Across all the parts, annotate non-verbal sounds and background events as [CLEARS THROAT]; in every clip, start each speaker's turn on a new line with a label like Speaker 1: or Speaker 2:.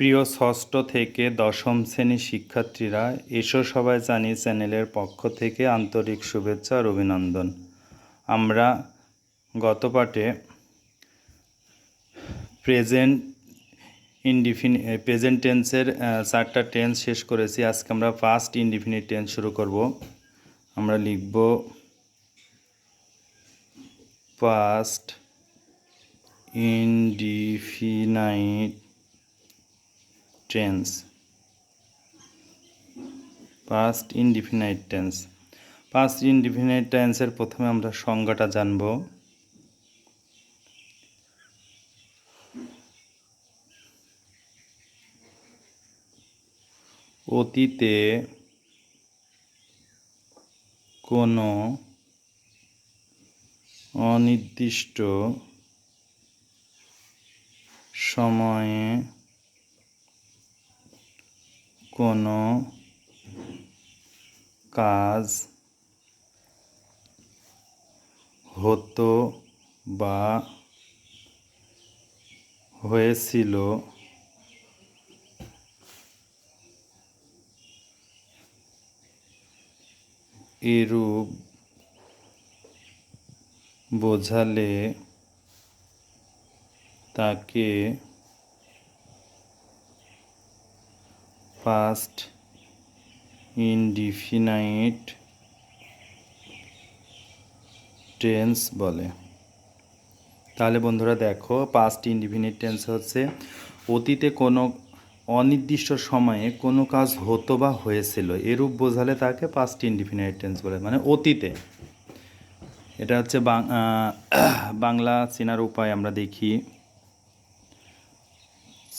Speaker 1: প্রিয় ষষ্ঠ থেকে দশম শ্রেণির শিক্ষার্থীরা, এসো সবাই জানি চ্যানেলের পক্ষ থেকে আন্তরিক শুভেচ্ছা আর অভিনন্দন। আমরা গত পাঠে প্রেজেন্ট ইনডিফিনি প্রেজেন্ট টেন্সের চারটা টেন্স শেষ করেছি। আজকে আমরা ফার্স্ট ইনডিফিনিট টেন্স শুরু করব। আমরা লিখব first indefinite tense past indefinite tense past indefinite টেন্সের প্রথমে আমরা সংজ্ঞাটা জানব। অতীতে কোনো অনির্দিষ্ট সময়ে কোনো কাজ হতো বা হয়েছিল। এরূপ বোঝালে তাকে পাস্ট ইনডিফিনাইট টেন্স বলে। তাহলে বন্ধুরা দেখো পাস্ট ইনডিফিনিট টেন্স হচ্ছে, অতীতে কোনো অনির্দিষ্ট সময়ে কোনো কাজ হতো বা হয়েছিল, এরূপ বোঝালে তাকে পাস্ট ইনডিফিনাইট টেন্স বলে মানে অতীতে। এটা হচ্ছে বাংলা চেনার উপায় আমরা দেখি।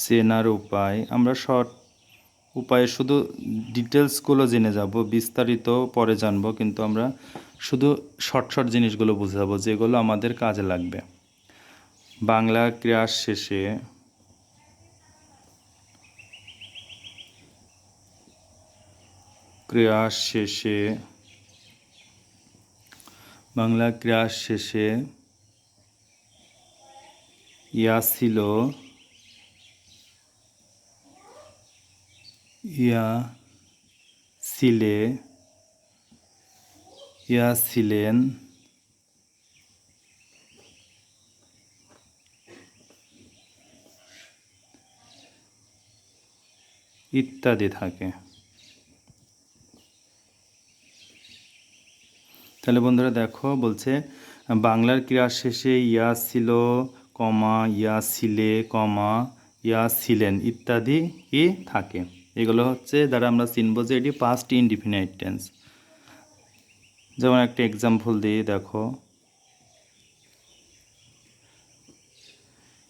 Speaker 1: চেনার উপায়, আমরা শর্ট উপায়ে শুধু ডিটেলসগুলো জেনে যাব, বিস্তারিত পরে জানব, কিন্তু আমরা শুধু শর্ট শর্ট জিনিসগুলো বুঝাবো যেগুলো আমাদের কাজে লাগবে। বাংলা ক্রিয়ার শেষে ক্রিয়ার শেষে বাংলা ক্রিয়ার শেষে ইয়া ছিল ইয়া ছিলে ইয়া ছিলেন ইত্যাদি থাকে। তাহলে বন্ধুরা দেখো, বলছে, বাংলার ক্রিয়ার শেষে ইয়া ছিল কমা, ইয়া ছিলে কমা, ইয়া ছিলেন ইত্যাদি কি থাকে। এগুলো হচ্ছে, দ্বারা আমরা চিনব যে এটি পাস্ট ইনডিফিনাইট টেন্স যেমন একটা এক্সাম্পল দিয়ে দেখো।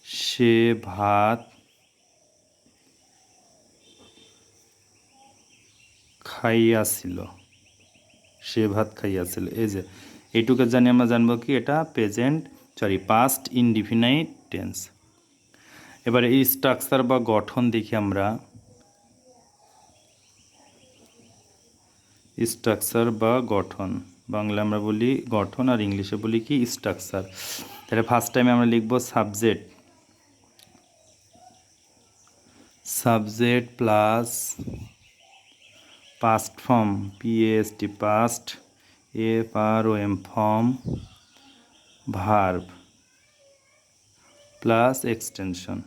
Speaker 1: সে ভাত খাইয়াছিল। সে ভাত খাইয়াছিল। এই যে, এইটুকু জানি আমরা জানব কি এটা present sorry past indefinite tense এবারে এই স্ট্রাকচার বা গঠন দেখি আমরা। স্ট্রাকচার বা গঠন। বাংলা আমরা বলি গঠন আর ইংলিশে বলি কি স্ট্রাকচার তাহলে ফার্স্ট টাইমে আমরা লিখব subject subject plus past form PST past F R O M form verb plus extension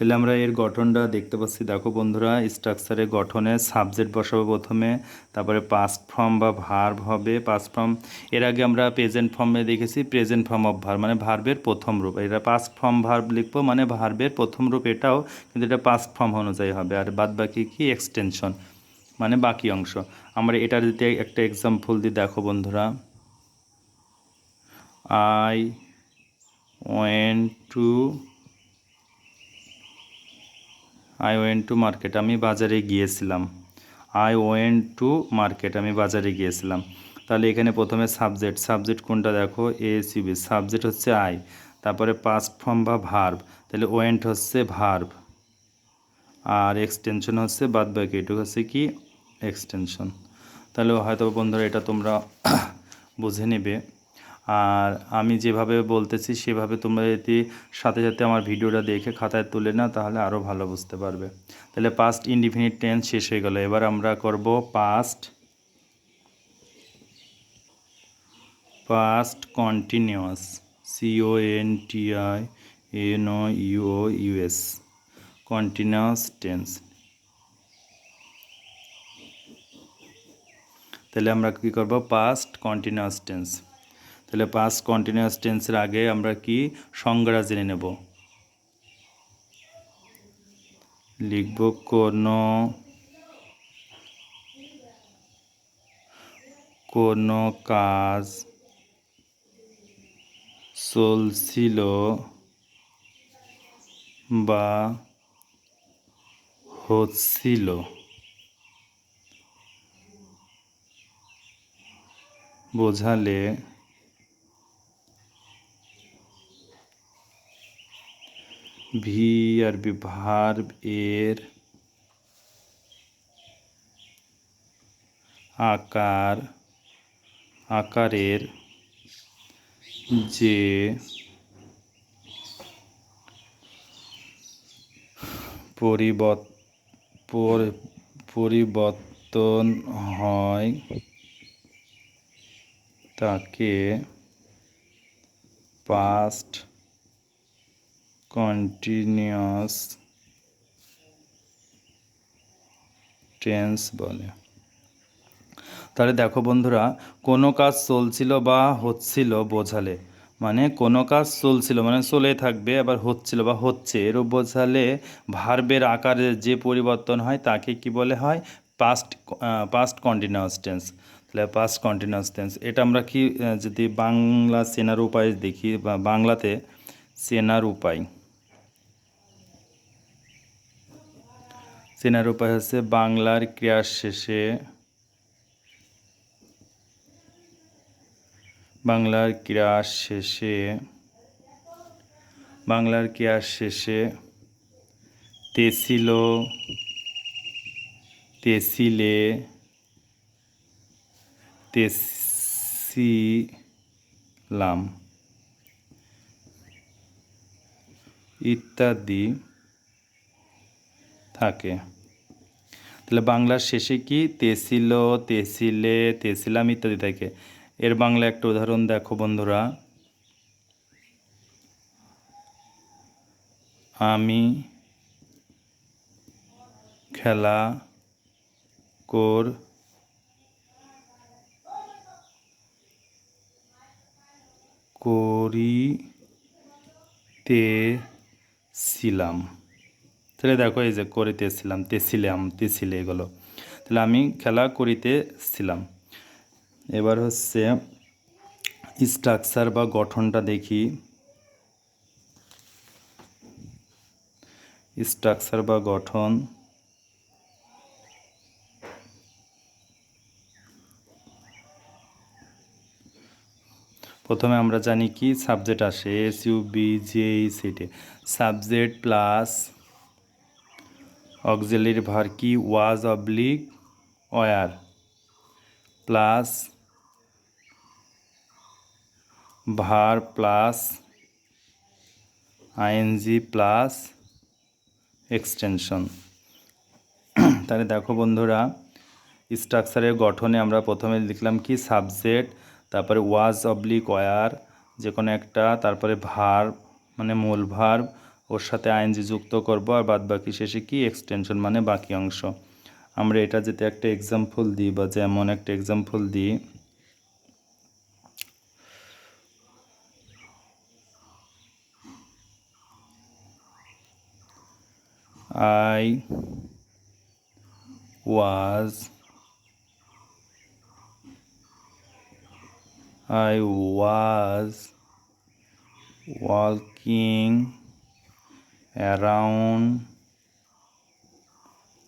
Speaker 1: তাহলে আমরা এর গঠনটা দেখতে পাচ্ছি। দেখো বন্ধুরা স্ট্রাকচারের গঠনে সাবজেক্ট বসাবো প্রথমে, তারপরে পাস্ট ফর্ম বা ভার্ব হবে। পাস্ট ফর্ম এর আগে আমরা প্রেজেন্ট ফর্মে দেখেছি প্রেজেন্ট ফর্ম অফ ভার্ব মানে ভার্বের প্রথম রূপ। এটা পাস্ট ফর্ম ভার্ব লিখব মানে ভার্বের প্রথম রূপ এটাও, কিন্তু এটা পাস্ট ফর্ম অনুযায়ী হবে। আর বাদ বাকি কি? এক্সটেনশন মানে বাকি অংশ। আমরা এটা যদি একটা এক্সাম্পল দিই, দেখো বন্ধুরা। I went to I went to market আমি বাজারে গিয়েছিলাম। আই ওয়েন টু মার্কেট আমি বাজারে গিয়েছিলাম। তাহলে এখানে প্রথমে সাবজেক্ট সাবজেক্ট কোনটা দেখো? এ সিবি সাবজেক্ট হচ্ছে আই তারপরে পাস্ট ফর্ম বা ভার্ব তাহলে ওয়েন্ট হচ্ছে ভার্ব আর এক্সটেনশন হচ্ছে বাদ বাকি, এটুকু হচ্ছে কি? এক্সটেনশন তাহলে হয়তো বন্ধুরা, এটা তোমরা [COUGHS] বুঝে নেবে। আর আমি যেভাবে বলতেছি, সেভাবে তোমরা যদি সাথে সাথে আমার ভিডিওটা দেখে খাতায় তুলে না তাহলে আরও ভালো বুঝতে পারবে। তাহলে পাস্ট ইনডিফিনিট টেন্স শেষ হয়ে গেল। এবার আমরা করব past past continuous CO N T I N O U US continuous tense তাহলে আমরা কী করব? পাস্ট কন্টিনিউয়াস টেন্স তাহলে পাস্ট কন্টিনিউয়াস টেন্সের আগে আমরা কি সংজ্ঞা জেনে নেব? লিখব কোনো কোনো কাজ চলছিল বা হচ্ছিল? বোঝালে ভি আর বি এর আকার আকারের যে পরিবর্ত পরিবর্তন হয় তাকে পাস্ট কন্টিনিউয়াস টেন্স বলে। তাহলে দেখো বন্ধুরা, কোনো কাজ চলছিল বা হচ্ছিল বোঝালে। মানে কোনো কাজ চলছিল মানে চলে থাকবে, আবার হচ্ছিল বা হচ্ছে এরও বোঝালে ভার্বের আকারে যে পরিবর্তন হয়, তাকে কি বলে হয়? পাস্ট পাস্ট কন্টিনিউয়াস টেন্স তাহলে পাস্ট কন্টিনিউয়াস টেন্স এটা আমরা কি যদি বাংলা চেনার উপায় দেখি, বা বাংলাতে চেনার উপায়। চেনার উপায় হচ্ছে বাংলার ক্রিয়ার শেষে বাংলার ক্রিয়ার শেষে বাংলার ক্রিয়ার শেষে তেছিল তেসিলে তেসিলাম ইত্যাদি। থাকে। তাহলে বাংলার শেষে কি? তেছিল তেছিলে তেসিলাম ইত্যাদি থাকে। এর বাংলা একটা উদাহরণ দেখো বন্ধুরা। আমি খেলা কর করিতেছিলাম। তাহলে দেখো এই যে করিতেছিলাম তেছিলাম, তেছিলে এগুলো। তাহলে আমি খেলা করিতেছিলাম এবার হচ্ছে স্ট্রাকচার বা গঠনটা দেখি। স্ট্রাকচার বা গঠন। প্রথমে আমরা জানি কি সাবজেক্ট আসে এস ইউ বি জে সিটে সাবজেক্ট প্লাস অক্সিলারি ভার কি was oblique were plus verb plus ING plus extension. তাহলে দেখো বন্ধুরা, স্ট্রাকচারের গঠনে আমরা প্রথমে লিখলাম কি সাবজেক্ট, তারপরে ওয়াজ অবলিক ওয়ার যে কোনো একটা, তারপরে ভার মানে মূল ভার ওর সাথে আইএনজি যুক্ত করব আর বাদ বাকি শেষে কি এক্সটেনশন মানে বাকি অংশ? আমরা এটা যেতে একটা এক্সাম্পল দিই বা যেমন একটা এক্সাম্পল দিই। I was I was walking around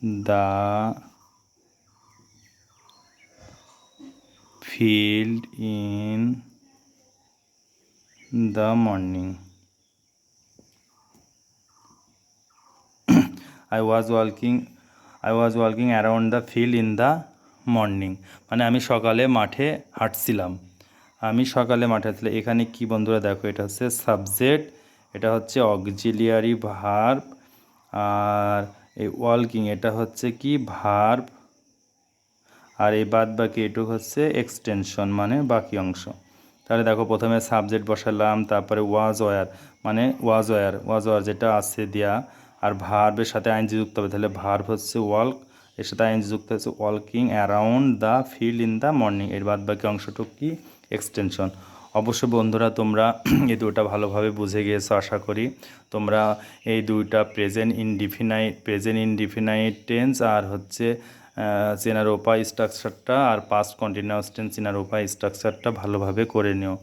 Speaker 1: the field in the morning. I was working I was working around the field in the morning মানে আমি সকালে মাঠে হাঁটছিলাম। আমি সকালে মাঠে আসলে এখানে কি বন্ধুরা দেখো, এটা হচ্ছে সাবজেক্ট এটা হচ্ছে অক্সিলিয়ারি ভার্ব আর এই ওয়ালকিং এটা হচ্ছে কি? ভার্ব আর এই বাদ বাকি এটুকু হচ্ছে এক্সটেনশন মানে বাকি অংশ। তাহলে দেখো প্রথমে সাবজেক্ট বসালাম, তারপরে ওয়াজ ওয়ার মানে ওয়াজ ওয়ার ওয়াজ ওয়ার যেটা আছে দেয়া। আর ভার্বের সাথে আইনজি যুক্ত হবে, তাহলে ভার্ব হচ্ছে ওয়াল্ক এর সাথে আইনজি যুক্ত হচ্ছে ওয়ালকিং around the field in the morning এর বাদ বাকি অংশটুকু কি? এক্সটেনশন অবশ্য বন্ধুরা, তোমরা [CLEARS THROAT] এই দুটা ভালোভাবে বুঝে গিয়েছো, আশা করি। তোমরা এই দুইটা present indefinite present indefinite tense আর হচ্ছে চেনার উপায় স্ট্রাকচারটা আর পাস্ট কন্টিনিউয়াস টেন্স চেনার উপায় স্ট্রাকচারটা ভালোভাবে করে নিও।